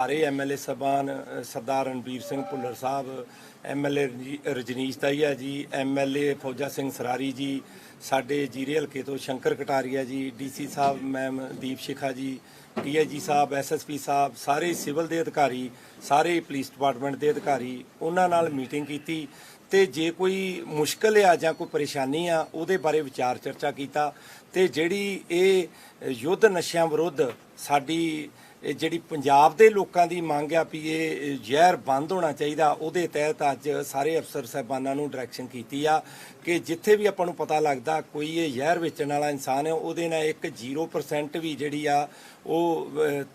ਸਾਰੇ ਐਮਐਲਏ ਸਬਾਨ Sardar Ranbir Singh Bhullar Sahib MLA Rajneesh ਤਾਈਆ ji MLA ਫੌਜਾ ਸਿੰਘ ਸਰਾਰੀ ਜੀ, ਸਾਡੇ ਜੀਰੇ ਹਲਕੇ ਤੋਂ ਸ਼ੰਕਰ ਕਟਾਰੀਆ ਜੀ ਡੀਸੀ ਸਾਹਿਬ, ਮੈਮ ਦੀਪ ਸ਼ਿਖਾ ਜੀ ਡੀਆਈਜੀ ਸਾਹਿਬ ਐਸਐਸਪੀ ਸਾਹਿਬ, ਸਾਰੇ ਸਿਵਲ ਦੇ ਅਧਿਕਾਰੀ, ਸਾਰੇ ਪੁਲਿਸ ਡਿਪਾਰਟਮੈਂਟ ਦੇ ਅਧਿਕਾਰੀ, ਉਹਨਾਂ ਨਾਲ ਮੀਟਿੰਗ ਕੀਤੀ ਤੇ ਜੇ ਕੋਈ ਮੁਸ਼ਕਲ ਆ ਜਾਂ ਕੋਈ ਪਰੇਸ਼ਾਨੀ ਆ, ਉਹਦੇ ਬਾਰੇ ਵਿਚਾਰ ਚਰਚਾ ਕੀਤਾ ਤੇ ਜਿਹੜੀ ਇਹ ਯੁੱਧ ਨਸ਼ਿਆਂ ਵਿਰੁੱਧ ਸਾਡੀ ਜਿਹੜੀ ਪੰਜਾਬ ਦੇ ਲੋਕਾਂ ਦੀ ਮੰਗ ਆ ਵੀ ਇਹ ਜ਼ਹਿਰ ਬੰਦ ਹੋਣਾ ਚਾਹੀਦਾ, ਉਹਦੇ ਤਹਿਤ ਅੱਜ ਸਾਰੇ ਅਫਸਰ ਸਾਹਿਬਾਨਾਂ ਨੂੰ ਡਾਇਰੈਕਸ਼ਨ ਕੀਤੀ ਆ ਕਿ ਜਿੱਥੇ ਵੀ ਆਪਾਂ ਨੂੰ ਪਤਾ ਲੱਗਦਾ ਕੋਈ ਇਹ ਜ਼ਹਿਰ ਵੇਚਣ ਵਾਲਾ ਇਨਸਾਨ ਹੈ, ਉਹਦੇ ਨਾਲ ਇੱਕ 0% ਵੀ ਜਿਹੜੀ ਆ ਉਹ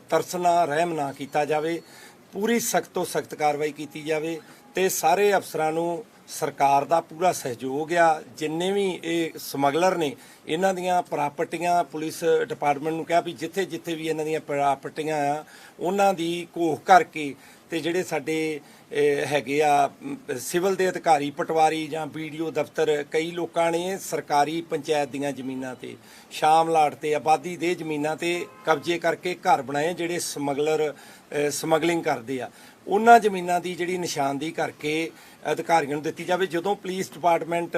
ਤਰਸਨਾ ਰਹਿਮ ਨਾ ਕੀਤਾ ਜਾਵੇ। ਪੂਰੀ ਸਖਤ ਤੋਂ ਸਖਤ ਕਾਰਵਾਈ ਕੀਤੀ ਜਾਵੇ ਤੇ ਸਾਰੇ ਅਫਸਰਾਂ ਨੂੰ ਸਰਕਾਰ ਦਾ ਪੂਰਾ ਸਹਿਯੋਗ ਆ, ਜਿੰਨੇ ਵੀ ਇਹ ਸਮਗਲਰ ਨੇ, ਇਹਨਾਂ ਦੀਆਂ ਪ੍ਰਾਪਰਟੀਆਂ ਪੁਲਿਸ ਡਿਪਾਰਟਮੈਂਟ ਨੂੰ ਕਿਹਾ ਵੀ ਜਿੱਥੇ ਜਿੱਥੇ ਵੀ ਇਹਨਾਂ ਦੀਆਂ ਪ੍ਰਾਪਰਟੀਆਂ ਆ, ਉਹਨਾਂ ਦੀ ਘੋਖ ਕਰਕੇ ਤੇ ਜਿਹੜੇ ਸਾਡੇ ਹੈਗੇ ਆ ਸਿਵਲ ਦੇ ਅਧਿਕਾਰੀ, ਪਟਵਾਰੀ ਜਾਂ ਵੀਡੀਓ ਦਫ਼ਤਰ, ਕਈ ਲੋਕਾਂ ਨੇ ਸਰਕਾਰੀ ਪੰਚਾਇਤ ਦੀਆਂ ਜ਼ਮੀਨਾਂ ਤੇ, ਸ਼ਾਮ ਲਾਟ ਤੇ, ਆਬਾਦੀ ਦੇ ਜ਼ਮੀਨਾਂ ਤੇ ਕਬਜ਼ੇ ਕਰਕੇ ਘਰ ਬਣਾਏ ਜਿਹੜੇ ਸਮਗਲਰ ਸਮਗਲਿੰਗ ਕਰਦੇ ਆ। ਉਹਨਾਂ ਜ਼ਮੀਨਾਂ ਦੀ ਜਿਹੜੀ ਨਿਸ਼ਾਨਦੀ ਕਰਕੇ ਅਧਿਕਾਰੀਆਂ ਨੂੰ ਦਿੱਤੀ ਜਾਵੇ। ਜਦੋਂ ਪੁਲਿਸ ਡਿਪਾਰਟਮੈਂਟ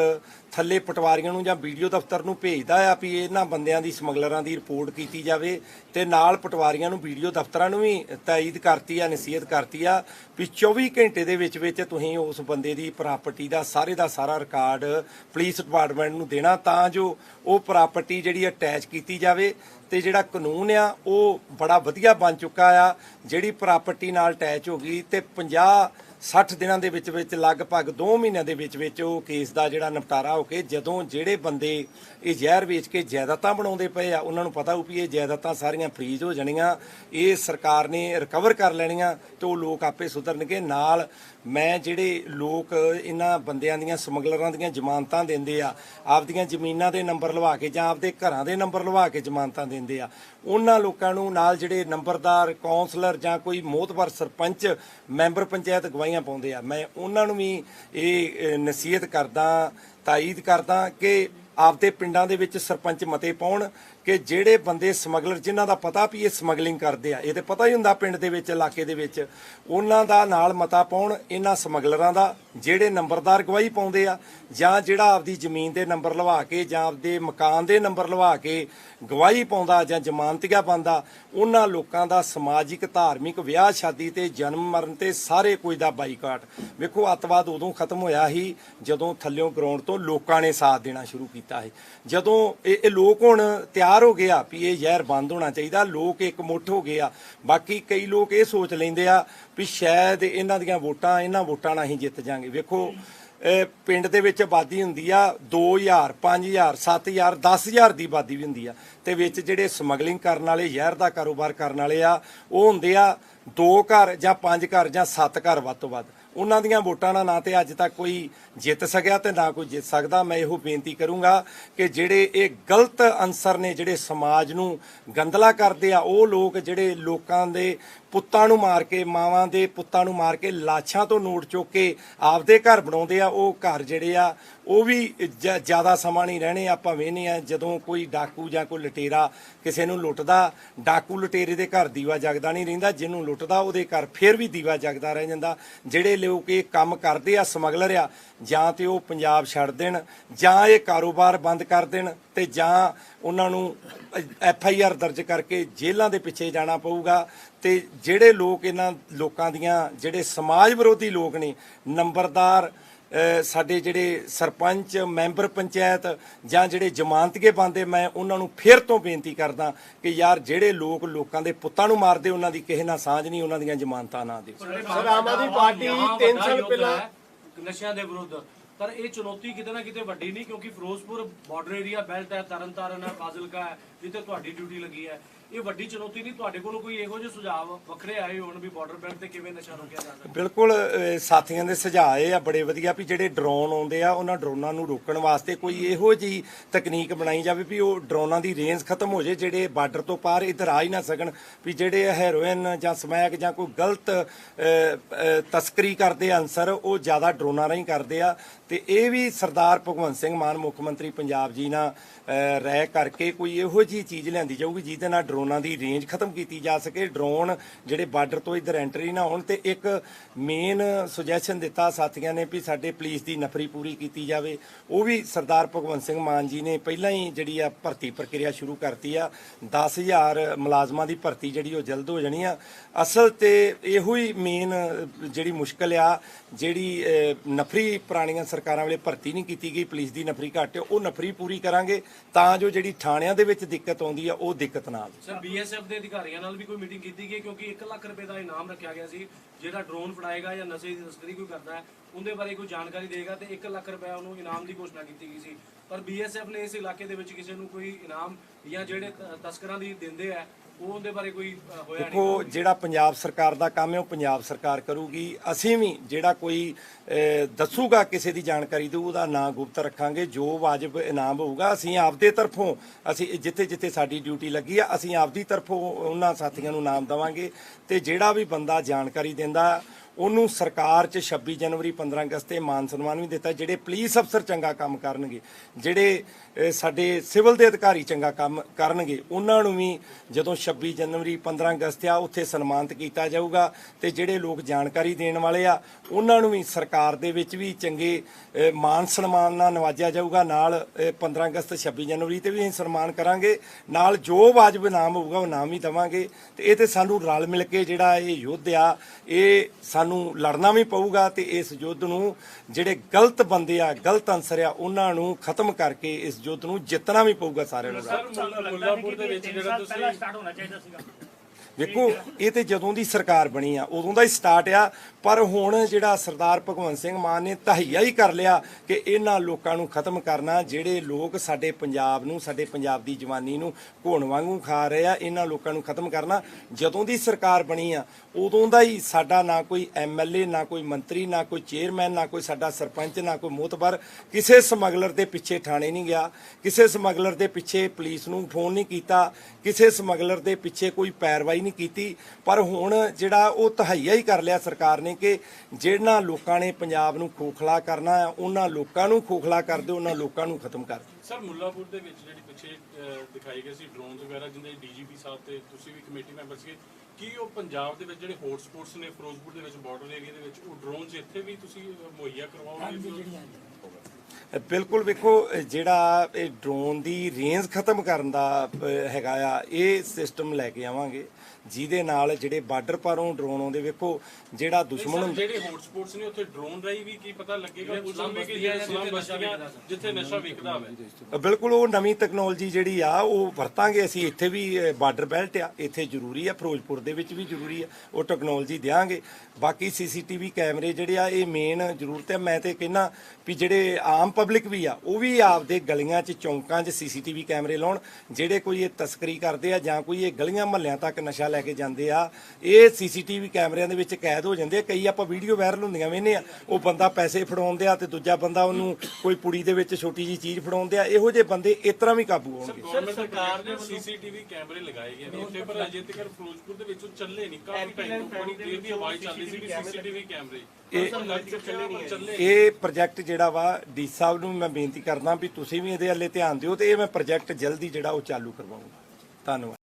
ਥੱਲੇ ਪਟਵਾਰੀਆਂ ਨੂੰ ਜਾਂ ਵੀਡੀਓ ਦਫ਼ਤਰ ਨੂੰ ਭੇਜਦਾ ਆ ਵੀ ਇਹਨਾਂ ਬੰਦਿਆਂ ਦੀ ਸਮਗਲਰਾਂ ਦੀ ਰਿਪੋਰਟ ਕੀਤੀ ਜਾਵੇ ਤੇ ਨਾਲ ਪਟਵਾਰੀਆਂ ਨੂੰ ਵੀਡੀਓ ਦਫ਼ਤਰਾਂ ਨੂੰ ਵੀ ਤਾਇਦ ਕਰਤੀ ਆ, ਨਸੀਹਤ ਕਰਤੀ ਆ ਵੀ 24 ਘੰਟੇ ਦੇ ਵਿੱਚ ਵਿੱਚ ਤੁਸੀਂ ਉਸ ਬੰਦੇ ਦੀ ਪ੍ਰਾਪਰਟੀ ਦਾ ਸਾਰੇ ਦਾ ਸਾਰਾ ਰਿਕਾਰਡ ਪੁਲਿਸ ਡਿਪਾਰਟਮੈਂਟ ਨੂੰ ਦੇਣਾ ਤਾਂ ਜੋ ਉਹ ਪ੍ਰਾਪਰਟੀ ਜਿਹੜੀ ਅਟੈਚ ਕੀਤੀ ਜਾਵੇ। ਤੇ ਜਿਹੜਾ ਕਾਨੂੰਨ ਆ, ਉਹ ਬੜਾ ਵਧੀਆ ਬਣ ਚੁੱਕਾ ਆ, ਜਿਹੜੀ ਪ੍ਰਾਪਰਟੀ ਨਾਲ ਅਟੈਚ ਹੋ ਗਈ ਤੇ 50 60 ਦਿਨਾਂ ਦੇ ਵਿੱਚ ਵਿੱਚ ਲਗਭਗ 2 ਮਹੀਨਿਆਂ ਦੇ ਵਿੱਚ ਵਿੱਚ ਉਹ ਕੇਸ ਦਾ ਜਿਹੜਾ ਨਿਪਟਾਰਾ ਹੋ ਕੇ ਜਦੋਂ ਜਿਹੜੇ ਬੰਦੇ ਇਹ ਜ਼ਹਿਰ ਵੇਚ ਕੇ ਜਾਇਦਾਦਾਂ ਬਣਾਉਂਦੇ ਪਏ ਆ, ਉਹਨਾਂ ਨੂੰ ਪਤਾ ਹੋ ਵੀ ਇਹ ਜਾਇਦਾਦਾਂ ਸਾਰੀਆਂ ਫਰੀਜ਼ ਹੋ ਜਾਣੀਆਂ, ਇਹ ਸਰਕਾਰ ਨੇ ਰਿਕਵਰ ਕਰ ਲੈਣੀਆਂ ਤੇ ਉਹ ਲੋਕ ਆਪੇ ਸੁਧਰਨਗੇ। ਨਾਲ ਮੈਂ ਜਿਹੜੇ ਲੋਕ ਇਹਨਾਂ ਬੰਦਿਆਂ ਦੀਆਂ, ਸਮਗਲਰਾਂ ਦੀਆਂ ਜ਼ਮਾਨਤਾਂ ਦਿੰਦੇ ਆ, ਆਪਦੀਆਂ ਜ਼ਮੀਨਾਂ ਦੇ ਨੰਬਰ ਲਵਾ ਕੇ ਜਾਂ ਆਪਦੇ ਘਰਾਂ ਦੇ ਨੰਬਰ ਲਵਾ ਕੇ ਜ਼ਮਾਨਤਾਂ ਦਿੰਦੇ ਆ, ਉਹਨਾਂ ਲੋਕਾਂ ਨੂੰ ਨਾਲ ਜਿਹੜੇ ਨੰਬਰਦਾਰ ਕਾਉਂਸਲਰ ਜਾਂ ਕੋਈ ਮੋਤਬਰ ਸਰਪੰਚ, ਮੈਂਬਰ ਪੰਚਾਇਤ ਗਵਾਈ ਗਵਾਹੀਆਂ ਪਾਉਂਦੇ ਆ। ਮੈਂ ਉਹਨਾਂ ਨੂੰ ਵੀ ਇਹ ਨਸੀਹਤ ਕਰਦਾ, ਤਾਇਦ ਕਰਦਾ ਕਿ ਆਪਦੇ ਪਿੰਡਾਂ ਦੇ ਵਿੱਚ ਸਰਪੰਚ ਮਤੇ ਪਾਉਣ ਕਿ ਜਿਹੜੇ ਬੰਦੇ ਸਮਗਲਰ, ਜਿਨ੍ਹਾਂ ਦਾ ਪਤਾ ਵੀ ਇਹ ਸਮਗਲਿੰਗ ਕਰਦੇ ਆ, ਇਹ ਤੇ ਪਤਾ ਹੀ ਹੁੰਦਾ ਪਿੰਡ ਦੇ ਵਿੱਚ, ਇਲਾਕੇ ਦੇ ਵਿੱਚ, ਉਹਨਾਂ ਦਾ ਨਾਲ ਮਤਾ ਪਾਉਣ ਇਹਨਾਂ ਸਮਗਲਰਾਂ ਦਾ, ਜਿਹੜੇ ਨੰਬਰਦਾਰ ਗਵਾਹੀ ਪਾਉਂਦੇ ਆ, ਜਾਂ ਜਿਹੜਾ ਆਪਦੀ ਜ਼ਮੀਨ ਦੇ ਨੰਬਰ ਲਵਾ ਕੇ, ਜਾਂ ਆਪਦੇ ਮਕਾਨ ਦੇ ਨੰਬਰ ਲਵਾ ਕੇ ਗਵਾਹੀ ਪਾਉਂਦਾ, ਜਾਂ ਜ਼ਮਾਨਤੀਆ ਬੰਦਾ ਉਹਨਾਂ ਲੋਕਾਂ ਦਾ ਸਮਾਜਿਕ, ਧਾਰਮਿਕ, ਵਿਆਹ ਸ਼ਾਦੀ ਤੇ ਜਨਮ ਮਰਨ ਤੇ ਸਾਰੇ ਕੁਝ ਦਾ ਬਾਈਕਾਟ। ਵੇਖੋ, ਅੱਤਵਾਦ ਉਦੋਂ ਖਤਮ ਹੋਇਆ ਸੀ ਜਦੋਂ ਥੱਲਿਓਂ ਗਰਾਊਂਡ ਤੋਂ ਲੋਕਾਂ ਨੇ ਸਾਥ ਦੇਣਾ ਸ਼ੁਰੂ ਕੀਤਾ ਸੀ। ਜਦੋਂ ਇਹ ਇਹ ਲੋਕ ਹੁਣ ਤਿਆਰ ਹੋ ਗਿਆ ਵੀ ਇਹ ਜ਼ਹਿਰ ਬੰਦ ਹੋਣਾ ਚਾਹੀਦਾ, ਲੋਕ ਇੱਕ ਮੁੱਠ ਹੋ ਗਏ ਆ। ਬਾਕੀ ਕਈ ਲੋਕ ਇਹ ਸੋਚ ਲੈਂਦੇ ਆ ਵੀ ਸ਼ਾਇਦ ਇਹਨਾਂ ਦੀਆਂ ਵੋਟਾਂ, ਇਹਨਾਂ ਵੋਟਾਂ ਨਾਲ ਹੀ ਜਿੱਤ ਜਾਾਂਗੇ ਵੇਖੋ ਪਿੰਡ ਦੇ ਵਿੱਚ ਆਬਾਦੀ ਹੁੰਦੀ ਆ 2000 5000 7000 10000 ਦੀ ਆਬਾਦੀ ਵੀ ਹੁੰਦੀ ਆ। ਤੇ ਵਿੱਚ ਜਿਹੜੇ ਸਮਗਲਿੰਗ ਕਰਨ ਵਾਲੇ, ਜ਼ਹਿਰ ਦਾ ਕਾਰੋਬਾਰ ਕਰਨ ਵਾਲੇ ਆ, ਉਹ ਹੁੰਦੇ ਆ ਦੋ ਘਰ ਜਾਂ ਪੰਜ ਘਰ ਜਾਂ ਸੱਤ ਘਰ ਵੱਧ ਤੋਂ ਵੱਧ। ਉਹਨਾਂ ਦੀਆਂ ਵੋਟਾਂ ਨਾਲ ਨਾ ਤੇ ਅੱਜ ਤੱਕ ਕੋਈ ਜਿੱਤ ਸਕਿਆ ਤੇ ਨਾ ਕੋਈ ਜਿੱਤ ਸਕਦਾ। ਮੈਂ ਇਹੋ ਬੇਨਤੀ ਕਰੂੰਗਾ ਕਿ ਜਿਹੜੇ ਇਹ ਗਲਤ ਅਨਸਰ ਨੇ ਜਿਹੜੇ ਸਮਾਜ ਨੂੰ ਗੰਦਲਾ ਕਰਦੇ ਆ, ਉਹ ਲੋਕ ਜਿਹੜੇ ਲੋਕਾਂ ਦੇ ਪੁੱਤਾਂ ਨੂੰ ਮਾਰ ਕੇ, ਮਾਵਾਂ ਦੇ ਪੁੱਤਾਂ ਨੂੰ ਮਾਰ ਕੇ ਲਾਸ਼ਾਂ ਤੋਂ ਨੋਟ ਚੁੱਕ ਕੇ ਆਪਦੇ ਘਰ ਬਣਾਉਂਦੇ ਆ, ਉਹ ਘਰ ਜਿਹੜੇ ਆ, ਉਹ ਵੀ ਜ- ਜ਼ਿਆਦਾ ਸਮਾਂ ਨਹੀਂ ਰਹਿਣੇ, ਆਪਾਂ ਵੇਖਨੇ ਆ, ਜਦੋਂ ਕੋਈ ਡਾਕੂ ਜਾਂ ਕੋਈ ਲਟੇਰਾ ਕਿਸੇ ਨੂੰ ਲੁੱਟਦਾ, ਡਾਕੂ ਲਟੇਰੇ ਦੇ ਘਰ ਦੀਵਾ ਜਗਦਾ ਨਹੀਂ ਰਹਿੰਦਾ, ਜਿਹਨੂੰ ਲੁੱਟਦਾ ਉਹਦੇ ਘਰ ਫਿਰ ਵੀ ਦੀਵਾ ਜਗਦਾ ਰਹਿ ਜਾਂਦਾ। ਜਿਹੜੇ ਲੋਕ ਇਹ ਕੰਮ ਕਰਦੇ ਆ, ਸਮਗਲਰ ਆ, ਜਾਂ ਤੇ ਉਹ ਪੰਜਾਬ ਛੱਡ ਦੇਣ, ਜਾਂ ਇਹ ਕਾਰੋਬਾਰ ਬੰਦ ਕਰ ਦੇਣ, ਤੇ ਜਾਂ ਉਹਨਾਂ ਨੂੰ ਐਫ ਆਈ ਆਰ ਦਰਜ ਕਰਕੇ ਜੇਲ੍ਹਾਂ ਦੇ ਪਿੱਛੇ ਜਾਣਾ ਪਊਗਾ। ਤੇ ਜਿਹੜੇ ਲੋਕ ਇਹਨਾਂ ਲੋਕਾਂ ਦੀਆਂ, ਜਿਹੜੇ ਸਮਾਜ ਵਿਰੋਧੀ ਲੋਕ ਨੇ, ਨੰਬਰਦਾਰ ਸਾਡੇ ਜਿਹੜੇ ਸਰਪੰਚ ਮੈਂਬਰ ਪੰਚਾਇਤ ਜਾਂ ਜਿਹੜੇ ਜ਼ਮਾਨਤੀਏ ਬੰਦੇ ਮੈਂ ਉਹਨਾਂ ਨੂੰ ਫਿਰ ਤੋਂ ਬੇਨਤੀ ਕਰਦਾ ਕਿ ਯਾਰ ਜਿਹੜੇ ਲੋਕ ਲੋਕਾਂ ਦੇ ਪੁੱਤਾਂ ਨੂੰ ਮਾਰਦੇ ਉਹਨਾਂ ਦੀ ਕਿਸੇ ਨਾਲ ਸਾਂਝ ਨਹੀਂ ਉਹਨਾਂ ਦੀਆਂ ਜ਼ਮਾਨਤਾਂ ਨਾ ਦਿਓ। ਸਰ ਆਮ ਆਦਮੀ ਪਾਰਟੀ 3 ਸਾਲ ਪਹਿਲਾਂ ਨਸ਼ਿਆਂ ਦੇ ਵਿਰੁੱਧ। ਪਰ ਇਹ ਚੁਣੌਤੀ ਕਿਤੇ ਨਾ ਕਿਤੇ ਵੱਡੀ ਨਹੀਂ ਕਿਉਂਕਿ ਫਿਰੋਜ਼ਪੁਰ ਬਾਰਡਰ ਏਰੀਆ ਬੈਲਟ ਹੈ ਤਰਨਤਾਰਨ ਹੈ ਫਾਜ਼ਿਲਕਾ ਹੈ। ਜਿੱਥੇ ਤੁਹਾਡੀ ਡਿਊਟੀ ਲੱਗੀ ਹੈ। ਇਹ ਵੱਡੀ ਚੁਣੌਤੀ ਨਹੀਂ ਤੁਹਾਡੇ ਕੋਲ ਕੋਈ ਇਹੋ ਜਿਹੇ ਸੁਝਾਅ ਵੱਖਰੇ ਆਏ ਹੋਣ ਵੀ ਬਾਰਡਰ ਬੈਲਟ ਤੇ ਕਿਵੇਂ ਨਸ਼ਾ ਰੋਕਿਆ ਜਾ ਸਕਦਾ? ਬਿਲਕੁਲ ਸਾਥੀਆਂ ਦੇ ਸੁਝਾਅ ਇਹ ਆ ਬੜੇ ਵਧੀਆ ਵੀ ਜਿਹੜੇ ਡਰੋਨ ਆਉਂਦੇ ਆ ਉਹਨਾਂ ਡਰੋਨਾਂ ਨੂੰ ਰੋਕਣ ਵਾਸਤੇ ਕੋਈ ਇਹੋ ਜੀ ਤਕਨੀਕ ਬਣਾਈ ਜਾਵੇ ਵੀ ਉਹ ਡਰੋਨਾਂ ਦੀ ਰੇਂਜ ਖਤਮ ਹੋ ਜੇ ਜਿਹੜੇ ਬਾਰਡਰ ਤੋਂ ਪਾਰ ਇਧਰ ਆ ਹੀ ਨਾ ਸਕਣ ਵੀ ਜਿਹੜੇ ਹੈਰੋਇਨ ਜਾਂ ਸਮੈਕ ਜਾਂ ਕੋਈ ਗਲਤ ਅਹ, ਤਸਕਰੀ ਕਰਦੇ ਅਨਸਰ ਉਹ ਜ਼ਿਆਦਾ ਡਰੋਨਾਂ ਰਾਹੀਂ ਕਰਦੇ ਆ। ਤੇ ਇਹ ਵੀ ਸਰਦਾਰ ਭਗਵੰਤ ਸਿੰਘ ਮਾਨ ਮੁੱਖ ਮੰਤਰੀ ਪੰਜਾਬ ਜੀ ਨਾਲ ਰਹਿ ਕਰਕੇ ਕੋਈ ਇਹੋ ਜਿਹੀ ਚੀਜ਼ ਲਿਆਂਦੀ ਜਾਊਗੀ, ਜਿਹਦੇ ਨਾਲ ਡਰੋਨਾਂ ਦੀ ਰੇਂਜ ਖਤਮ ਕੀਤੀ ਜਾ ਸਕੇ। ਡਰੋਨ ਜਿਹੜੇ ਬਾਰਡਰ ਤੋਂ ਇਧਰ ਐਂਟਰੀ ਨਾ ਹੋਣ ਤੇ ਇੱਕ ਮੇਨ ਸੁਜੈਸ਼ਨ ਦਿੱਤਾ ਸਾਥੀਆਂ ਨੇ ਵੀ ਸਾਡੇ ਪੁਲਿਸ ਦੀ ਨਫਰੀ ਪੂਰੀ ਕੀਤੀ ਜਾਵੇ। ਉਹ ਵੀ ਸਰਦਾਰ ਭਗਵੰਤ ਸਿੰਘ ਮਾਨ ਜੀ ਨੇ ਪਹਿਲਾਂ ਹੀ ਜਿਹੜੀ ਆ ਭਰਤੀ ਪ੍ਰਕਿਰਿਆ ਸ਼ੁਰੂ ਕਰਤੀ ਆ। 10000 ਮੁਲਾਜ਼ਮਾਂ ਦੀ ਭਰਤੀ ਜਿਹੜੀ ਉਹ ਜਲਦ ਹੋ ਜਾਣੀ ਆ। ਅਸਲ ਤੇ ਇਹੋ ਹੀ ਮੇਨ ਜਿਹੜੀ ਮੁਸ਼ਕਲ ਆ, ਜਿਹੜੀ ਨਫਰੀ ਪੁਰਾਣੀਆਂ ਸਰਕਾਰਾਂ ਵੇਲੇ ਭਰਤੀ ਨਹੀਂ ਕੀਤੀ ਗਈ, ਪੁਲਿਸ ਦੀ ਨਫਰੀ ਘੱਟ ਉਹ ਨਫਰੀ ਪੂਰੀ ਕਰਾਂਗੇ। ਤਾਂ ਜੋ ਜਿਹੜੀ ਥਾਣਿਆਂ ਦੇ ਵਿੱਚ ਦਿੱਕਤ ਆਉਂਦੀ ਆ, ਉਹ ਦਿੱਕਤ ਨਾ ਆਵੇ ਸਰ ਬੀਐਸਐਫ ਦੇ ਅਧਿਕਾਰੀਆਂ ਨਾਲ ਵੀ ਕੋਈ ਮੀਟਿੰਗ ਕੀਤੀ ਗਈ, ਕਿਉਂਕਿ 1 ਲੱਖ ਰੁਪਏ ਦਾ ਇਨਾਮ ਰੱਖਿਆ ਗਿਆ ਸੀ, ਜਿਹੜਾ ਡਰੋਨ ਫੜਾਏਗਾ ਜਾਂ ਨਸ਼ੇ ਦੀ ਤਸਕਰੀ ਕੋਈ ਕਰਦਾ ਹੈ, ਉਹਦੇ ਬਾਰੇ ਕੋਈ ਜਾਣਕਾਰੀ ਦੇਗਾ ਤੇ 1 ਲੱਖ ਰੁਪਏ ਉਹਨੂੰ ਇਨਾਮ ਦੀ ਘੋਸ਼ਣਾ ਕੀਤੀ ਗਈ ਸੀ। ਪਰ ਬੀਐਸਐਫ ਨੇ ਇਸ ਇਲਾਕੇ ਦੇ ਵਿੱਚ ਕਿਸੇ ਨੂੰ ਕੋਈ ਇਨਾਮ ਜਾਂ ਜਿਹੜੇ ਤਸਕਰਾਂ ਦੀ ਦਿੰਦੇ ਆ ਉਹਦੇ ਬਾਰੇ ਕੋਈ ਅ, ਹੋਇਆ ਨਹੀਂ ਦੇਖੋ ਜਿਹੜਾ ਪੰਜਾਬ ਸਰਕਾਰ ਦਾ ਕੰਮ ਹੈ ਉਹ ਪੰਜਾਬ ਸਰਕਾਰ ਕਰੂਗੀ। ਅਸੀਂ ਵੀ ਜਿਹੜਾ ਕੋਈ ਦੱਸੂਗਾ ਕਿਸੇ ਦੀ ਜਾਣਕਾਰੀ ਦਊ ਉਹਦਾ ਨਾਂ ਗੁਪਤ ਰੱਖਾਂਗੇ। ਜੋ ਵਾਜਬ ਇਨਾਮ ਹੋਊਗਾ ਅਸੀਂ ਆਪਦੇ ਤਰਫੋਂ ਅਸੀਂ ਜਿੱਥੇ ਜਿੱਥੇ ਸਾਡੀ ਡਿਊਟੀ ਲੱਗੀ ਆ ਅਸੀਂ ਆਪਦੀ ਤਰਫੋਂ ਉਹਨਾਂ ਸਾਥੀਆਂ ਨੂੰ ਨਾਮ ਦਵਾਂਗੇ। ਤੇ ਜਿਹੜਾ ਵੀ ਬੰਦਾ ਜਾਣਕਾਰੀ ਦਿੰਦਾ ਉਹਨੂੰ ਸਰਕਾਰ 'ਚ 26 ਜਨਵਰੀ 15 ਅਗਸਤ ਤੇ ਮਾਨ ਸਨਮਾਨ ਵੀ ਦਿੱਤਾ ਜਿਹੜੇ ਪੁਲਿਸ ਅਫਸਰ ਚੰਗਾ ਕੰਮ ਕਰਨਗੇ ਜਿਹੜੇ ਸਾਡੇ ਸਿਵਲ ਦੇ ਅਧਿਕਾਰੀ ਚੰਗਾ ਕੰਮ ਕਰਨਗੇ ਉਹਨਾਂ ਨੂੰ ਵੀ ਜਦੋਂ 26 ਜਨਵਰੀ 15 ਅਗਸਤ ਆ ਉੱਥੇ ਸਨਮਾਨਿਤ ਕੀਤਾ ਜਾਊਗਾ ਤੇ ਜਿਹੜੇ ਲੋਕ ਜਾਣਕਾਰੀ ਦੇਣ ਵਾਲੇ ਆ ਉਹਨਾਂ ਨੂੰ ਵੀ ਸਰਕਾਰ ਦੇ ਵਿੱਚ ਵੀ ਚੰਗੇ ਅਹ, ਮਾਨ ਸਨਮਾਨ ਨਾਲ ਨਵਾਜਿਆ ਜਾਊਗਾ ਨਾਲ ਅਹ, 15 ਅਗਸਤ 26 ਜਨਵਰੀ ਤੇ ਵੀ ਅਸੀਂ ਸਨਮਾਨ ਕਰਾਂਗੇ ਨਾਲ ਜੋ ਵਾਜਬ ਨਾਮ ਹੋਊਗਾ ਉਹ ਨਾਮ ਵੀ ਦਵਾਂਗੇ ਤੇ ਇਹ ਤੇ ਸਾਨੂੰ ਰਲ ਮਿਲ ਕੇ ਜਿਹੜਾ ਇਹ ਯੁੱਧ ਆ ਇਹ ਸਾਨੂੰ ਲੜਨਾ ਵੀ ਪਊਗਾ ਤੇ ਇਸ ਯੁੱਧ ਨੂੰ ਜਿਹੜੇ ਗਲਤ ਬੰਦੇ ਆ ਗਲਤ ਅੰਸਰ ਆ ਉਹਨਾਂ ਨੂੰ ਖਤਮ ਕਰਕੇ ਇਸ ਯੁੱਧ ਨੂੰ ਜਿੱਤਣਾ ਵੀ ਪਊਗਾ ਸਾਰਿਆਂ ਨੂੰ ਰਲ ਕੇ। ਮੁੱਲਾਪੁਰ ਦੇ ਵਿੱਚ ਜਿਹੜਾ ਤੁਸੀਂ ਪਹਿਲਾਂ ਸਟਾਰਟ ਹੋਣਾ ਚਾਹੀਦਾ ਸੀਗਾ ਵੇਖੋ, ਇਹ ਤੇ ਜਦੋਂ ਦੀ ਸਰਕਾਰ ਬਣੀ ਆ, ਉਦੋਂ ਦਾ ਹੀ ਸਟਾਰਟ ਆ, ਪਰ ਹੁਣ ਜਿਹੜਾ ਸਰਦਾਰ ਭਗਵੰਤ ਸਿੰਘ ਮਾਨ ਨੇ ਤਹਈਆ ਹੀ ਕਰ ਲਿਆ ਕਿ ਇਹਨਾਂ ਲੋਕਾਂ ਨੂੰ ਖਤਮ ਕਰਨਾ, ਜਿਹੜੇ ਲੋਕ ਸਾਡੇ ਪੰਜਾਬ ਨੂੰ, ਸਾਡੇ ਪੰਜਾਬ ਦੀ ਜਵਾਨੀ ਨੂੰ ਘੋਣ ਵਾਂਗੂ ਖਾ ਰਹੇ ਆ, ਇਹਨਾਂ ਲੋਕਾਂ ਨੂੰ ਖਤਮ ਕਰਨਾ, ਜਦੋਂ ਦੀ ਸਰਕਾਰ ਬਣੀ ਆ, ਉਦੋਂ ਦਾ ਹੀ ਸਾਡਾ ਨਾ ਕੋਈ ਐਮਐਲਏ ਨਾ ਕੋਈ ਮੰਤਰੀ, ਨਾ ਕੋਈ ਚੇਅਰਮੈਨ, ਨਾ ਕੋਈ ਸਾਡਾ ਸਰਪੰਚ, ਨਾ ਕੋਈ ਮੋਤਬਰ ਕਿਸੇ ਸਮਗਲਰ ਦੇ ਪਿੱਛੇ ਥਾਣੇ ਨਹੀਂ ਗਿਆ, ਕਿਸੇ ਸਮਗਲਰ ਦੇ ਪਿੱਛੇ ਪੁਲਿਸ ਨੂੰ ਫੋਨ ਨਹੀਂ ਕੀਤਾ, ਕਿਸੇ ਸਮਗਲਰ ਦੇ ਪਿੱਛੇ ਕੋਈ ਪੈਰਵਾਈ ਨਹੀਂ ਕੀਤੀ ਪਰ ਹੁਣ ਜਿਹੜਾ ਉਹ ਤਹਈਆ ਹੀ ਕਰ ਲਿਆ ਸਰਕਾਰ ਨੇ ਕਿ ਜਿਹਨਾਂ ਲੋਕਾਂ ਨੇ ਪੰਜਾਬ ਨੂੰ ਖੋਖਲਾ ਕਰਨਾ ਹੈ ਉਹਨਾਂ ਲੋਕਾਂ ਨੂੰ ਖੋਖਲਾ ਕਰ ਦਿਓ ਉਹਨਾਂ ਲੋਕਾਂ ਨੂੰ ਖਤਮ ਕਰ ਦਿਓ। ਸਰ ਮੁੱਲਾਪੁਰ ਦੇ ਵਿੱਚ ਜਿਹੜੀ ਪਿੱਛੇ ਦਿਖਾਈ ਗਈ ਸੀ ਡਰੋਨਸ ਵਗੈਰਾ ਜਿੰਦੇ ਡੀਜੀਪੀ ਸਾਹਿਬ ਤੇ ਤੁਸੀਂ ਵੀ ਕਮੇਟੀ ਮੈਂਬਰ ਸੀਗੇ ਕੀ ਉਹ ਪੰਜਾਬ ਦੇ ਵਿੱਚ ਜਿਹੜੇ ਹੌਟ ਸਪੌਟਸ ਨੇ ਫਿਰੋਜ਼ਪੁਰ ਦੇ ਵਿੱਚ ਬਾਰਡਰ ਏਰੀਆ ਦੇ ਵਿੱਚ ਉਹ ਡਰੋਨਸ ਇੱਥੇ ਵੀ ਤੁਸੀਂ ਮੁਹੱਈਆ ਕਰਵਾਓਗੇ ਬਿਲਕੁਲ ਵੇਖੋ ਜਿਹੜਾ ਇਹ ਡਰੋਨ ਦੀ ਰੇਂਜ ਖਤਮ ਕਰਨ ਦਾ ਹੈਗਾ ਆ ਇਹ ਸਿਸਟਮ ਲੈ ਕੇ ਆਵਾਂਗੇ ਜਿਹਦੇ ਨਾਲ ਜਿਹੜੇ ਬਾਰਡਰ ਪਾਰੋਂ ਡਰੋਨ ਆਉਂਦੇ ਵੇਖੋ ਜਿਹੜਾ ਦੁਸ਼ਮਣ ਜਿਹੜੇ ਹੌਟ ਸਪੌਟਸ ਨੇ ਉੱਥੇ ਡਰੋਨ ਰਾਈ ਵੀ ਕੀ ਪਤਾ ਲੱਗੇਗਾ ਜਿਹੜੇ ਪੁੱਛਾਂਗੇ ਕਿ ਬਸਤੀਆਂ ਜਿਹੜੇ ਸਲਾਮ ਜਿੱਥੇ ਨਸ਼ਾ ਬਸਤੀਆਂ। ਜਿੱਥੇ ਨਸ਼ਾ ਵਿਕਦਾ ਹੋਵੇ ਬਿਲਕੁਲ ਉਹ ਨਵੀਂ ਟੈਕਨੋਲੋਜੀ ਜਿਹੜੀ ਆ ਉਹ ਵਰਤਾਂਗੇ ਅਸੀਂ ਇੱਥੇ ਵੀ ਬਾਰਡਰ ਬੈਲਟ ਆ ਇੱਥੇ ਜ਼ਰੂਰੀ ਆ ਫਿਰੋਜ਼ਪੁਰ ਦੇ ਵਿੱਚ ਵੀ ਜ਼ਰੂਰੀ ਆ ਉਹ ਟੈਕਨੋਲੋਜੀ ਦਿਆਂਗੇ ਬਾਕੀ ਸੀਸੀਟੀਵੀ ਕੈਮਰੇ ਜਿਹੜੇ ਆ ਇਹ ਮੇਨ ਜ਼ਰੂਰਤ ਹੈ ਮੈਂ ਤੇ ਕਹਿੰਨਾ ਵੀ ਜਿਹੜੇ ਆਮ ਪਬਲਿਕ ਵੀ ਆ ਉਹ ਵੀ ਆਪਦੇ ਗਲੀਆਂ 'ਚ ਚੌਂਕਾਂ 'ਚ ਸੀਸੀਟੀਵੀ ਕੈਮਰੇ ਲਾਉਣ ਜਿਹੜੇ ਕੋਈ ਇਹ ਤਸਕਰੀ ਕਰਦੇ ਆ ਜਾਂ ਕੋਈ ਇਹ ਗਲੀਆਂ ਮਹੱਲਿਆਂ ਤੱਕ ਨਸ਼ਾ ਲੈ ਕੇ ਜਾਂਦੇ ਆ ਇਹ ਸੀਸੀਟੀਵੀ ਕੈਮਰਿਆਂ ਦੇ ਵਿੱਚ ਕੈਦ ਹੋ ਜਾਂਦੇ ਆ। ਕਈ ਆਪਾਂ ਵੀਡੀਓ ਵਾਇਰਲ ਹੁੰਦੀਆਂ ਵੇਨੇ ਆ ਉਹ ਬੰਦਾ ਪੈਸੇ ਫੜਾਉਂਦੇ ਆ ਤੇ ਦੂਜਾ ਬੰਦਾ ਉਹਨੂੰ ਕੋਈ ਪੁੜੀ ਦੇ ਵਿੱਚ ਛੋਟੀ ਜੀ ਚੀਜ਼ ਫੜਾਉਂਦੇ ਆ ਇਹੋ ਜਿਹੇ ਬੰਦੇ ਇਸ ਤਰ੍ਹਾਂ ਵੀ ਕਾਬੂ ਹੋਣਗੇ। ਗਵਰਨਮੈਂਟ ਸਰਕਾਰ ਨੇ ਸੀਸੀਟੀਵੀ ਕੈਮਰੇ ਲਗਾਏ ਗਏ ਨੇ ਇੱਥੇ ਪਰ ਅਜੇ ਤੱਕ ਫਿਰੋਜ਼ਪੁਰ ਦੇ ਵਿੱਚ ਚੱਲੇ ਨਹੀਂ ਕਾਫੀ ਟਾਈਮ ਤੋਂ ਬੜੀ ਦੇਰ ਦੀ ਆਵਾਜ਼ ਚੱਲਦੀ ਸੀ ਸੀਸੀਟੀਵੀ ਕੈਮਰੇ ਇਹ ਇਹ ਪ੍ਰੋਜੈਕਟ ਜਿਹੜਾ ਵਾ ਡੀ ਸਾਹਿਬ ਨੂੰ ਮੈਂ ਬੇਨਤੀ ਕਰਦਾ ਵੀ ਤੁਸੀਂ ਵੀ ਇਹਦੇ ਵੱਲੇ ਧਿਆਨ ਦਿਓ ਤੇ ਇਹ ਮੈਂ ਪ੍ਰੋਜੈਕਟ ਜਲਦੀ ਜਿਹੜਾ ਉਹ ਚਾਲੂ ਕਰਵਾਉਂਗਾ। ਧੰਨਵਾਦ।